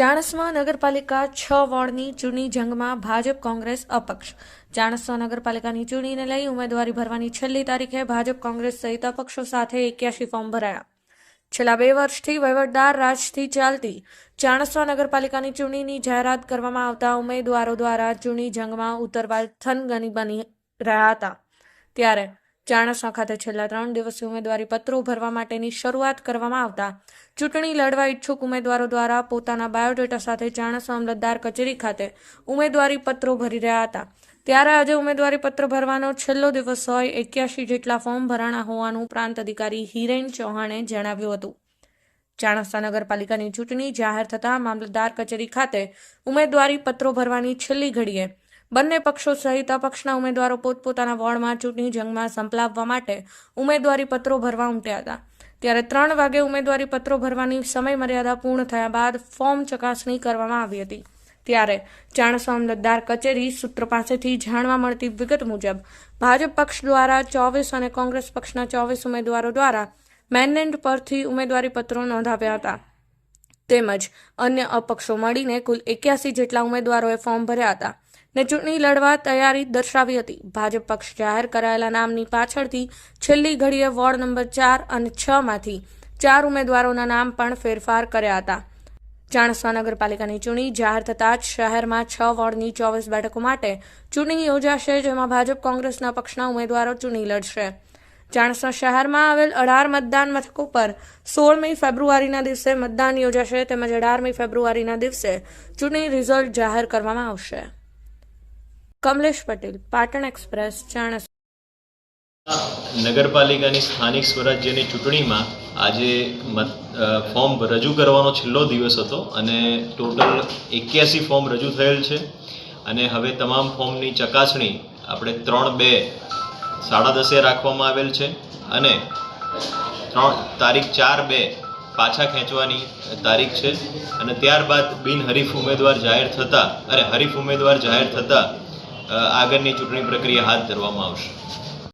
ચાણસ્મા નગરપાલિકા છ વોર્ડની ચૂંટણી જંગમાં ભાજપ કોંગ્રેસ અપક્ષ. ચાણસ્મા નગરપાલિકાની ચૂંટણીને લઈ ઉમેદવારી ભરવાની છેલ્લી તારીખે ભાજપ કોંગ્રેસ સહિત અપક્ષો સાથે એક્યાસી ફોર્મ ભરાયા. છેલ્લા બે વર્ષથી વહીવટદાર રાજથી ચાલતી ચાણસ્મા નગરપાલિકાની ચૂંટણીની જાહેરાત કરવામાં આવતા ઉમેદવારો દ્વારા ચૂંટણી જંગમાં ઉતરવા થનગની બની રહ્યા હતા. ત્યારે ચાણસ્મા ખાતે છેલ્લા ત્રણ દિવસથી ઉમેદવારી પત્રો ભરવા માટેની શરૂઆત કરવામાં આવતા. ચૂંટણી લડવા ઈચ્છુક ઉમેદવારો દ્વારા પોતાના બાયોડેટા સાથે ચાણસા અમલતદાર કચેરી ખાતે ઉમેદવારી પત્રો ભરી રહ્યા હતા. ત્યારે આજે ઉમેદવારી પત્ર ભરવાનો છેલ્લો દિવસ હોય એક્યાસી જેટલા ફોર્મ ભરાણા હોવાનું પ્રાંત અધિકારી હિરેન ચૌહાણે જણાવ્યું હતું. ચાણસ્તા નગરપાલિકાની ચૂંટણી જાહેર થતાં મામલતદાર કચેરી ખાતે ઉમેદવારી પત્રો ભરવાની છેલ્લી ઘડીએ બંને પક્ષો સહિત અપક્ષના ઉમેદવારો પોતપોતાના વોર્ડમાં ચૂંટણી જંગમાં સંપલાવવા માટે ઉમેદવારી પત્રો ભરવા ઉમટ્યા હતા. ત્યારે ત્રણ વાગે ઉમેદવારી પત્રો ભરવાની સમય મર્યાદા પૂર્ણ થયા બાદ ફોર્મ ચકાસણી કરવામાં આવી હતી. ત્યારે ચાણસ્મા અમલદાર કચેરી સૂત્ર પાસેથી જાણવા મળતી વિગત મુજબ, ભાજપ પક્ષ દ્વારા ચોવીસ અને કોંગ્રેસ પક્ષના ચોવીસ ઉમેદવારો દ્વારા મેનેન્ડ પરથી ઉમેદવારી પત્રો નોંધાવ્યા હતા. તેમજ અન્ય અપક્ષો મળીને કુલ એક્યાસી જેટલા ઉમેદવારોએ ફોર્મ ભર્યા હતા. ને ચૂંટણી લડવા તૈયારી દર્શાવી હતી. ભાજપ પક્ષ જાહેર કરાયેલા નામની પાછળથી છેલ્લી ઘડીએ વોર્ડ નંબર ચાર અને છ માંથી ચાર ઉમેદવારોના નામ પણ ફેરફાર કર્યા હતા. ચાણસ્મા નગરપાલિકાની ચૂંટણી જાહેર થતાં જ શહેરમાં છ વોર્ડની ચોવીસ બેઠકો માટે ચૂંટણી યોજાશે, જેમાં ભાજપ કોંગ્રેસના પક્ષના ઉમેદવારો ચૂંટણી લડશે. ચાણસ્મા શહેરમાં આવેલ અઢાર મતદાન મથકો પર સોળમી ફેબ્રુઆરીના દિવસે મતદાન યોજાશે, તેમજ અઢારમી ફેબ્રુઆરીના દિવસે ચૂંટણી રિઝલ્ટ જાહેર કરવામાં આવશે. કમલેશ પટેલ, પાટણ એક્સપ્રેસ, ચાણસ નગરપાલિકાની સ્થાનિક સ્વરાજ્યની ચૂંટણીમાં આજે ફોર્મ રજૂ કરવાનો છેલ્લો દિવસ હતો અને ટોટલ એક્યાસી ફોર્મ રજૂ થયેલ છે અને હવે તમામ ફોર્મની ચકાસણી આપણે ત્રણ બે સાડા દસે રાખવામાં આવેલ છે અને ત્રણ તારીખ ચાર બે પાછા ખેંચવાની તારીખ છે અને ત્યારબાદ બિનહરીફ ઉમેદવાર જાહેર થતાં અરે હરીફ ઉમેદવાર જાહેર થતાં આગળની ચૂંટણી પ્રક્રિયા હાથ ધરવામાં આવશે.